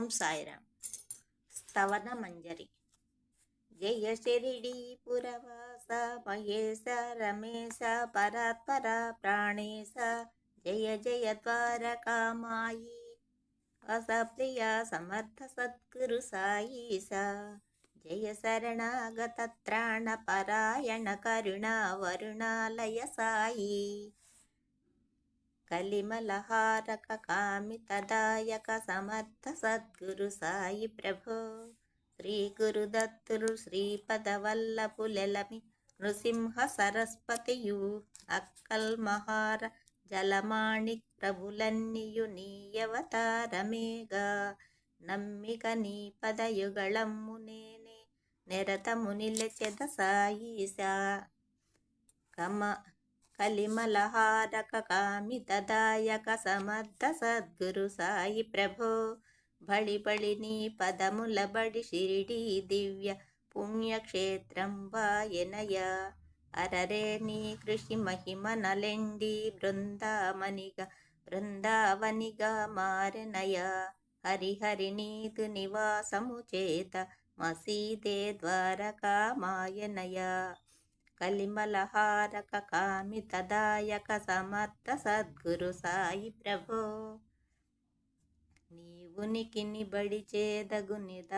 ఓం సాయిరామ్. స్తవన మంజరి జయ శిరిడి పురవాస మహేశ రమేశ పరాత్పర ప్రాణేశ జయ జయ ద్వారకామాయి వసప్రియ సమర్థ సద్గురు సాయిస జయ శరణాగత త్రాణ పరాయణ కరుణ వరుణాలయ సాయి. కలిమలహారక కామితదాయక సమర్థ సద్గురు సాయి ప్రభో శ్రీ గురుదత్తులు శ్రీపదవల్లపులెలమి నృసింహ సరస్వతియు అక్కల్ మహార జలమాణి ప్రభులన్నియు నీయవతారమేగా నమ్మిక నీ పదయుగళమ్ము నేనే నిరతము నిలచెద సాయిసా కమ కలిమలహారక కామితదాయక సమర్థ సద్గురు సాయి ప్రభో. బళి బళి నీ పదముల బడి షిరిడీ దివ్య పుణ్యక్షేత్రం వాయనయ అరరే నీ కృషి మహిమ నలెండి బృందామనిగా బృందావనిగా మారనయ హరిహరి నీతు నివాసము చేత మసీదే ద్వారకా మాయనయ కలిమలహారక కామితదాయక సమర్థ సద్గురు సాయి ప్రభో. నీవునికి నిబడి చేదగునిద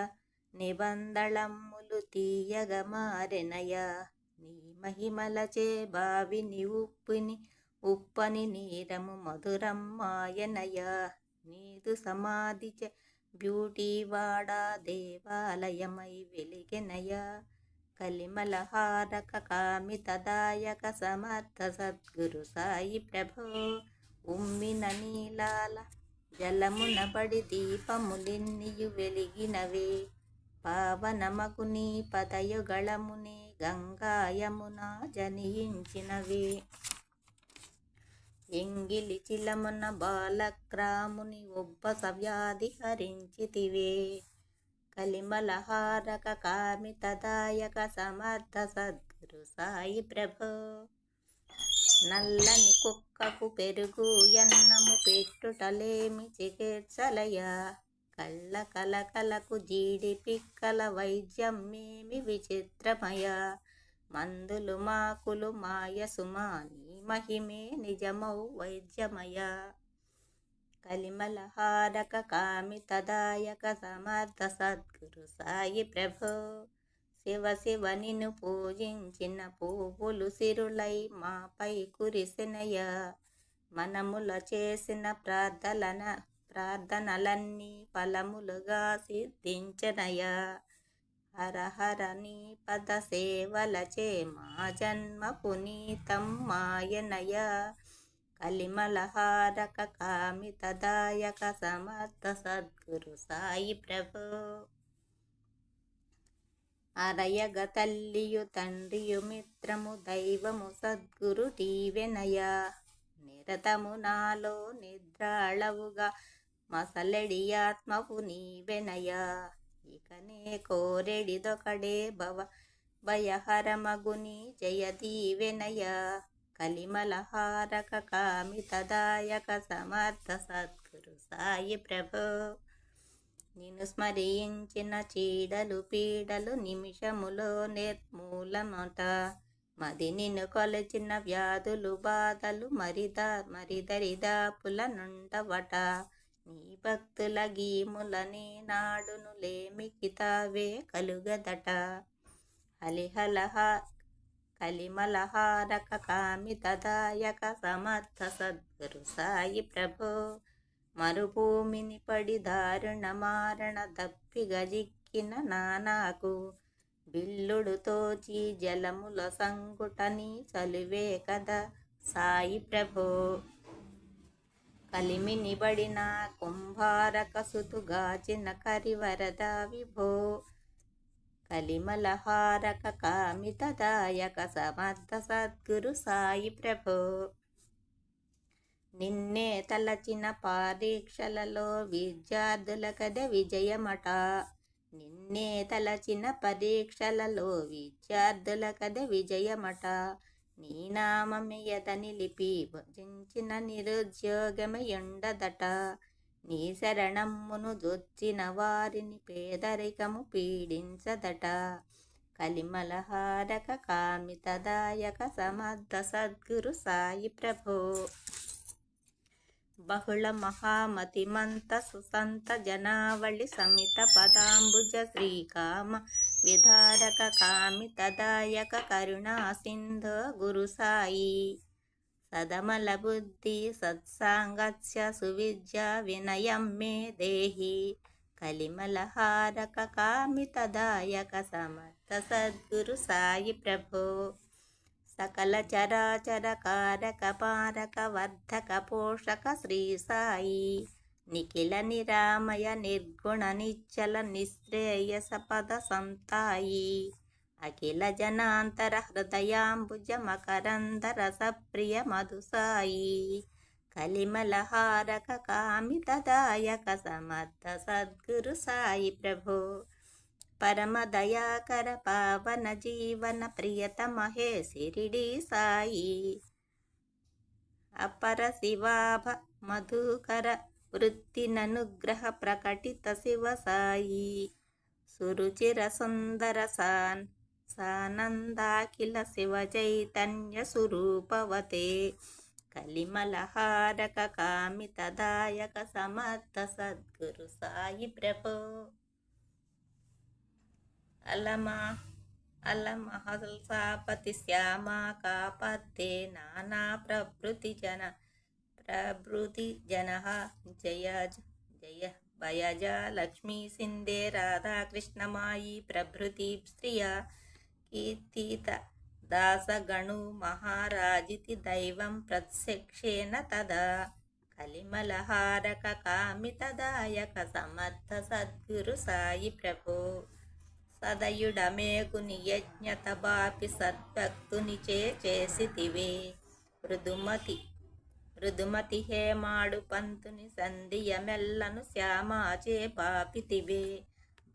నిబంధళమ్ములు తీయగ మారెనయా. నీ మహిమలచే బావిని ఉప్పుని ఉప్పని నీరము మధురమ్మాయనయ. నీదు సమాధి బ్యూటీ వాడా దేవాలయమై వెలిగెనయ. కలిమలహారక కామితదాయక సమర్థ సద్గురు సాయి ప్రభో. ఉమ్మిన నీలాల జలమున పడి దీపములిన్నియు వెలిగినవే. పావనమకు నీ పదయుగళముని గంగాయమున జనియించినవే ఎంగిలి చిలమున బాలక్రాముని ఒబ్బ సవ్యాధి హరించితివే కలిమలహారక కామితదాయక సమర్థ సద్గురు సాయి ప్రభో నల్లని కుక్కకు పెరుగు ఎన్నము పెట్టుటలేమి చికిత్సలయ? కళ్ళ కలకలకు జీడి పిక్కల వైద్యం మేమి విచిత్రమయ? మందులు మాకులు మాయ సుమాని మహిమే నిజమౌ వైద్యమయ? కలిమలహారక కామితదాయక సమర్థ సద్గురు సాయి ప్రభో. శివ శివ నిన్ను పూజించిన పువ్వులు సిరులై మాపై కురిసినయ. మనముల చేసిన ప్రార్థన ప్రార్థనలన్నీ ఫలములుగా సిద్ధించనయ. హర హర నీ పద సేవలచే మా జన్మ పునీతం మాయనయ. కలిమలహారక కామితదాయక సమర్థ సద్గురు సాయి ప్రభు. అరయగ తల్లియు తండ్రియు మిత్రము దైవము సద్గురు టీవెనయ నిరతము నాలో నిద్రాళవుగా మసలెడి ఆత్మపు నీవెనయ ఇకనే కోరెడిదొకడే భవ భయహరమగుని జయ దీవెనయ కలిమలహారక కామితదాయక సమర్థ సద్గురు సాయి ప్రభో నిన్ను స్మరించిన చీడలు పీడలు నిమిషములో నిర్మూలమట. మది నిన్ను కొలచిన వ్యాధులు బాధలు మరిదా మరిదరిదాపుల నుండవట. నీ భక్తుల గీములని నాడును లేమికితావే కలుగదట. హలిహలహ కలిమలహారక కామితదాయక సమర్థ సద్గురు సాయి ప్రభో మరుభూమిని పడి దారుణ మారణ దప్పిగ జిక్కిన నానాకు. బిల్లుడు తోచి జలముల సంగుటని చలివే కదా సాయి ప్రభో కలిమిని బడిన కుంభారక సుతుగాచిన కరివరద విభో. కలిమలహారక కామితదాయక సమర్థ సద్గురు సాయి ప్రభో. నిన్నే తలచిన పరీక్షలలో విద్యార్థుల కద విజయమట. నిన్నే తలచిన పరీక్షలలో విద్యార్థుల కద విజయమట. నీ నామమియదని లిపి భుజించిన నిరుద్యోగమయుండదట నీ శరణమ్మును జొచ్చిన వారిని పేదరికము పీడించదట. కలిమలహారక కామితదాయక సమర్థ సద్గురు సాయి ప్రభో. బహుళ మహామతిమంత సుసంత జనావళి సమిత పదాంబుజ శ్రీకామ విధారక కామితదాయక కరుణా సింధు గురు సాయి. సదమలబుద్ధి సత్సాంగస్య సువిద్య వినయం మే దేహి కలిమలహారక కామితదాయక సమర్థ సద్గురు సాయి ప్రభో. సకల చరాచర కారక పారక వర్ధక పోషక శ్రీ సాయి. నిఖిల నిరామయ నిర్గుణ నిశ్చల నిశ్రేయస పద సంతాయి. అఖిల జనాంతర హృదయాంబుజ మకరంద సప్రియ మధుసాయి. కలిమలహారక కామితదాయక సమర్థ సద్గురు సాయి ప్రభో. పరమ దయాకర పావన జీవన ప్రియతమ హే శిరిడి సాయి. అపర శివాభ మధుకర వృత్తిననుగ్రహ ప్రకటిత శివ సాయి. సురుచిర సుందర సాన్ సానందాఖిల శివ చైతన్య స్వరూపవతే కలిమలహారక కామితదాయక సమర్థ సద్గురు సాయి ప్రభో అలమా అలమహల్సాపతి శ్యామా కాపత్తే నానా ప్రభృతి జన ప్రభృతి జన జయ జయ భయజ లక్ష్మీ సింధే రాధాకృష్ణమాయి ప్రభృతి స్త్రియ కీర్తిత దాసగణు మహారాజితి దైవం ప్రత్యక్షేణ తదా. కలిమలహారక కామితదాయక సమర్థ సద్గురు సాయి ప్రభు. సదయుడమేకు యజ్ఞత బాపి సద్భక్తుని చే చేసితివే. మృదుమతి మృదుమతి హేమాడు పంతుని సంధియమెల్లను శ్యామాచే పాపితివే.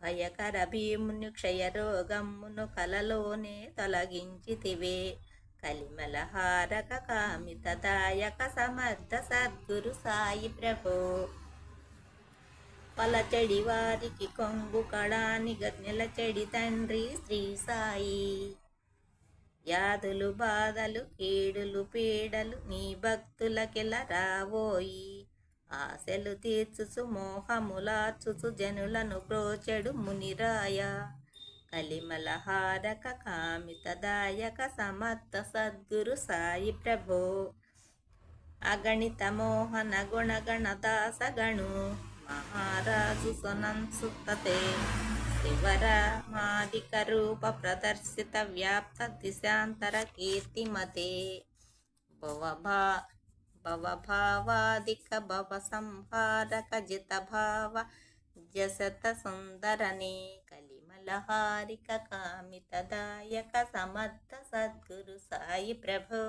భయకర భీముని క్షయరోగమ్మును కలలోనే తొలగించితివే. కలిమలహారక కామితదాయక సమర్థ సద్గురు సాయి ప్రభో. పలచడి వారికి కొంగు కడానిగ నిలచడి తండ్రి శ్రీ సాయి. యాదులు బాధలు కీడులు పీడలు నీ భక్తులకెల రావోయి? ఆశలు తీర్చుసు మోహములార్చుసు జనులను ప్రోచెడు మునిరాయ. కలిమలహారక కామితదాయక సమర్థ సద్గురు సాయి ప్రభో. అగణిత మోహన గుణగణ దాసగణు మహారాజు సునంసుతతే శివరామాదిక రూప ప్రదర్శిత వ్యాప్త దిశాంతర కీర్తిమతే. భవభా భవభావాదిక భవ సంహారక జిత భావ జసత సుందరనే కలిమలహారిక కామితదాయక సమర్థ సద్గురు సాయి ప్రభో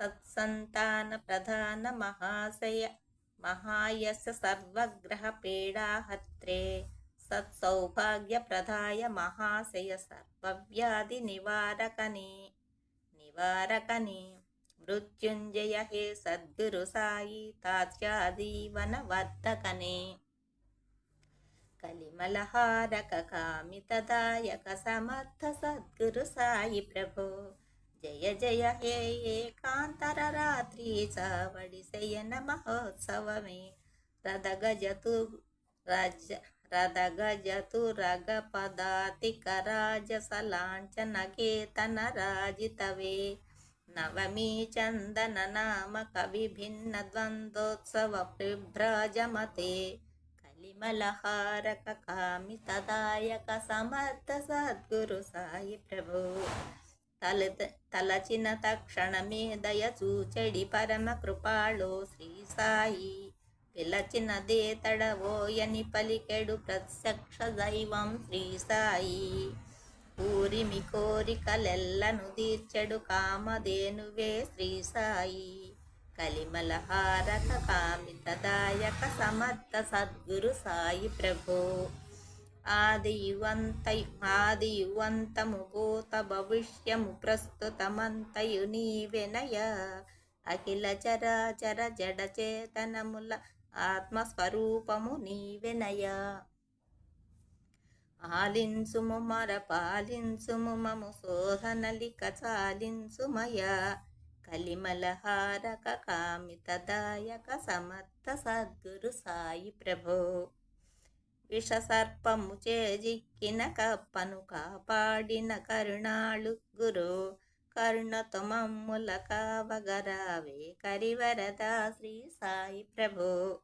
సత్సంతాన ప్రధాన మహాశయ మహాయస సర్వగ్రహ పీడాహత్రే సత్సౌభాగ్య ప్రదాయ మహాశయ సర్వవ్యాధి నివారకని నివారకని మృత్యుంజయ హే సద్గురు సాయి తాత్యాదీవన వర్ధకనే కలిమలహారక కామితదాయక సమర్థ సద్గురు సాయి ప్రభో. జయ జయ హే ఏకాంతర రాత్రి చావడి శయన మహోత్సవమే రథగజతు రాజ రథగజతు రగ పదాతిక రాజస లాంఛన కేతన రాజితవే. నవమీ చందన నామక విభిన్న ద్వంద్వోత్సవ బిభ్రాజమతే కలిమలహారక కామితదాయక సమర్థ సద్గురు సాయి ప్రభు తల తలచిన తక్షణమే దయ చూచడి పరమ కృపాళో శ్రీ సాయి పిలచిన దేతడవోయని పలికెడు ప్రత్యక్ష దైవం శ్రీ సాయి ఊరిమి కోరికలెల్లను తీర్చెడు కామధేనువే శ్రీ సాయి కలిమలహారక కామితదాయక సమర్థ సద్గురు సాయి ప్రభో. ఆది యువంత ఆది యువంతము భూత భవిష్యము ప్రస్తుతమంతయు నీవెనయ. అఖిల చరాచర జడచేతనముల ఆత్మస్వరూపము నీవెనయ. ఆలించుము మర పాలించుము మము సోహనలిక చాలించుమయా. కలిమలహారక కామితదాయక సమర్థ సద్గురు సాయి ప్రభో. విషసర్పము చేజిక్కిన కప్పను కాపాడిన కరుణాళు గురు. కరుణతో మమ్ముల కావగరావే కరివరదా శ్రీ సాయి ప్రభో.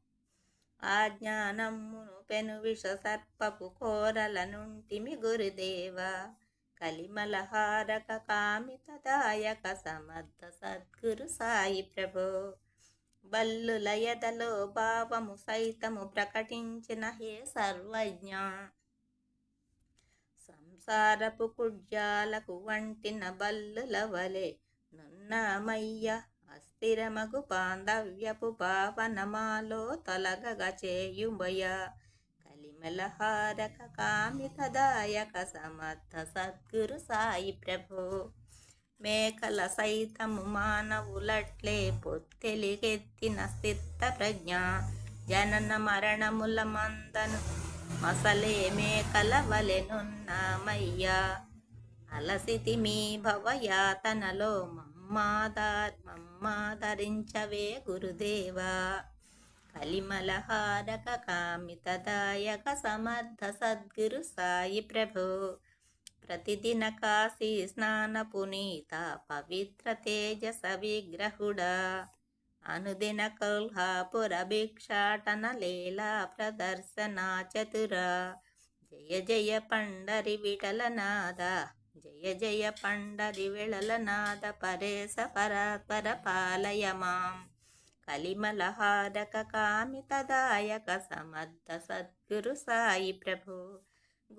ఆ జ్ఞానమ్మును పెను విష సర్పపు కోరల నుంటిమి గురుదేవా. కలిమలహారక కామితదాయక సమర్థ సద్గురు సాయి ప్రభో. బల్లుల ఎదలో భావము సైతము ప్రకటించిన హే సర్వజ్ఞ. సంసారపు కుడ్యాలకు వంటిన బల్లుల వలె నున్నామయ్య. అస్థిరమగు బాంధవ్యపు భావనమాలో తొలగగ చేయుమయ. కలిమలహారక కామితదాయక సమర్థ సద్గురు సాయి ప్రభు. మేకల సైతము మానవులట్లే పొత్తెలిగెత్తిన స్థిత ప్రజ్ఞ. జనన మరణముల మందను మసలే మేకల వలెనున్నామయ్యా అలసితి మీ భవయాతనలో మమ్మాదార్ మాదరించవే గురుదేవా. కలిమలహారక కామితదాయక సమర్థ సద్గురు సాయి ప్రభు. ప్రతిదిన కాశీ స్నాన పునీత పవిత్ర తేజస విగ్రహుడా. అనుదిన కొల్హాపుర భిక్షాటన లీలా ప్రదర్శన చతుర. జయ జయ పండరి విఠలనాద జయ జయ పండరి విళలనాద పరేశ పరాత్పర పాలయ మాం. కలిమలహారక కామితదాయక సమర్థ సద్గురు సాయి ప్రభు.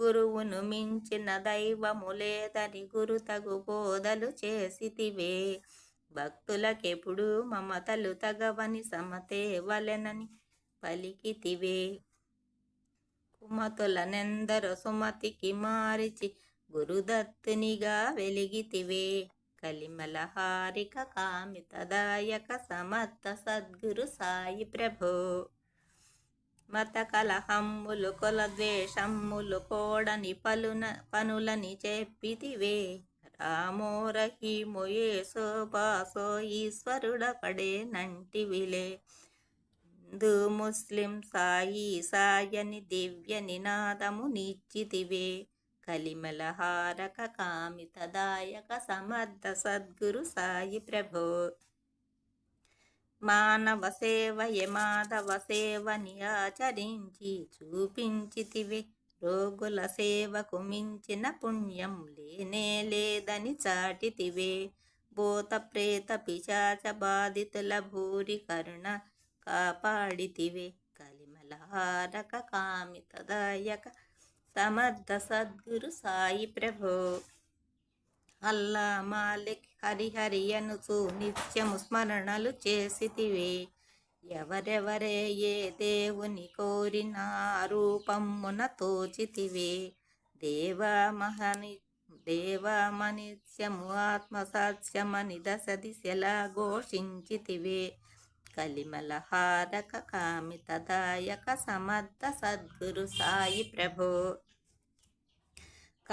గురువును మించిన దైవము లేదని గురు తగు బోధలు చేసితివే. భక్తులకెప్పుడు మమతలు తగవని సమతే వలెనని పలికితివే. కుమతులనెందరు సుమతికి మారిచి గురుదత్తునిగా వెలిగితివే. కలిమలహారిక కామితదాయక సమర్థ సద్గురు సాయి ప్రభో. మత కలహమ్ములు కుల ద్వేషమ్ములు కోడని పలున పనులని చెప్పితివే. రామో రహీమో ఏసో బాసో ఈశ్వరుడపడే నంటివిలే హిందూ ముస్లిం సాయి సాయని దివ్య నినాదము నిచ్చితివే. కలిమలహారక కామితదాయక సమర్థ సద్గురు సాయి ప్రభో. మానవ సేవయే మాధవ సేవని ఆచరించి చూపించితివి. రోగుల సేవకు మించిన పుణ్యం లేనే లేదని చాటితివే. భూత ప్రేత పిశాచ బాధితుల భూరి కరుణ కాపాడితివే. కలిమలహారక కామితదాయక సమర్థ సద్గురు సాయి ప్రభో. అల్లా మాలిక్ హరిహరి అనుచు నిత్యము స్మరణలు చేసితివే. ఎవరెవరే ఏ దేవుని కోరిన రూపమున తోచితివే. దేవా మహని దేవామనిత్యము ఆత్మసాత్యమని దశ దిశలా ఘోషించితివే. కలిమలహారక కామితదాయక సమర్థ సద్గురు సాయి ప్రభో.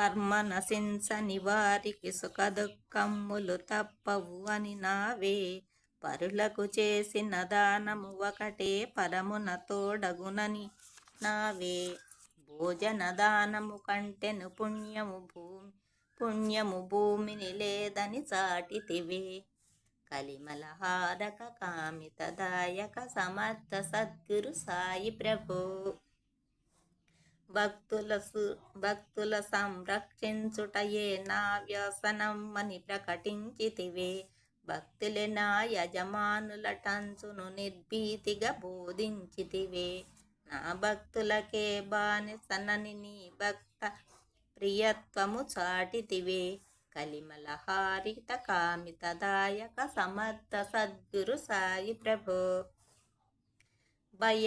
కర్మ నశించని వారికి సుఖ దుఃఖములు తప్పవు అని నావే. పరులకు చేసిన దానము ఒకటే పరమున తోడగునని నావే. భోజన దానము కంటెను పుణ్యము భూమి పుణ్యము భూమిని లేదని చాటితివే. కలిమలహారక కామితదాయక సమర్థ సద్గురు సాయి ప్రభో. భక్తుల సు భక్తుల సంరక్షించుటయే నా వ్యసనం అని ప్రకటించితివే. భక్తులే నా యజమానుల టంచును నిర్భీతిగా బోధించితివే. నా భక్తులకే బానిసనని నీ భక్త ప్రియత్వము చాటితివే. కలిమలహారిత కామితదాయక సమర్థ సద్గురు సాయి ప్రభో. భయ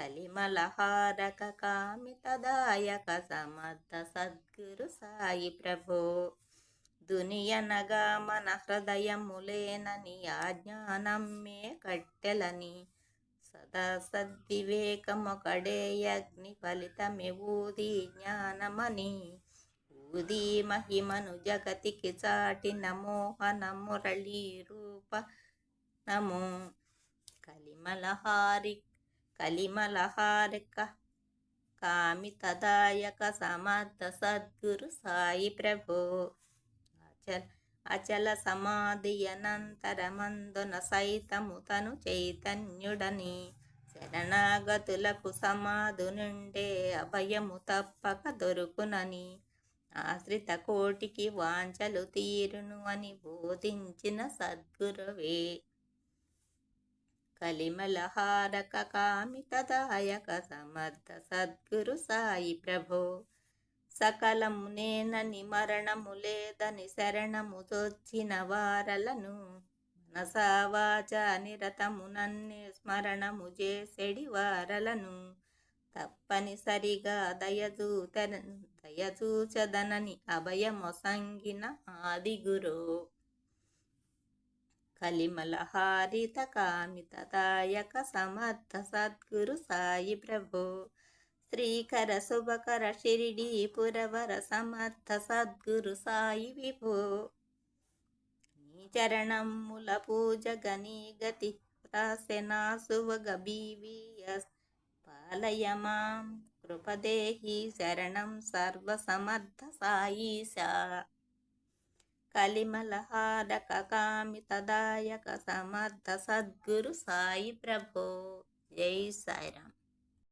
కలిమలహారక కామితదాయక సమర్థ సద్గురు సాయి ప్రభో. దునియనగా మన హృదయములేనని మే కట్టెలని. సదా సద్వివేకమొకడే అగ్ని ఫలితమే ఊది జ్ఞానమని. ఊది మహిమను జగతికి చాటి నమోహన మురళీ రూప నమో కలిమలహారి కలిమలహారిక కామితదాయక సమర్థ సద్గురు సాయి ప్రభో. అచల అచల సమాధి అనంతరమందున సైతము తను చైతన్యుడని శరణాగతులకు సమాధు నుండే అభయము తప్పక దొరుకునని ఆశ్రిత కోటికి వాంఛలు తీరును అని బోధించిన సద్గురువే. కలిమలహారక కామితదాయక సమర్థ సద్గురు సాయి ప్రభో. సకలము నేనని మరణము లేదని శరణము తొచ్చిన వారలను మనసావాచ నిరతము నన్నే స్మరణము చేసెడి వారలను తప్పనిసరిగా దయచూత దయచూచదనని అభయమొసంగిన ఆది గురు కలిమలహారిత కామితదాయక సమర్థ సద్గురు సాయి ప్రభో శ్రీకర శుభకర షిరిడీ పురవర సమర్థ సద్గురు సాయి విభో నీ చరణముల పూజ గని గతి రాసెనా సువగ బీవీయస్ పాలయమాం కృపదేహి శరణం సర్వసమర్థ సాయిశా కలిమలహారక కామితదాయక సమర్థ సద్గురు సాయి ప్రభో. జై సాయిరామ్.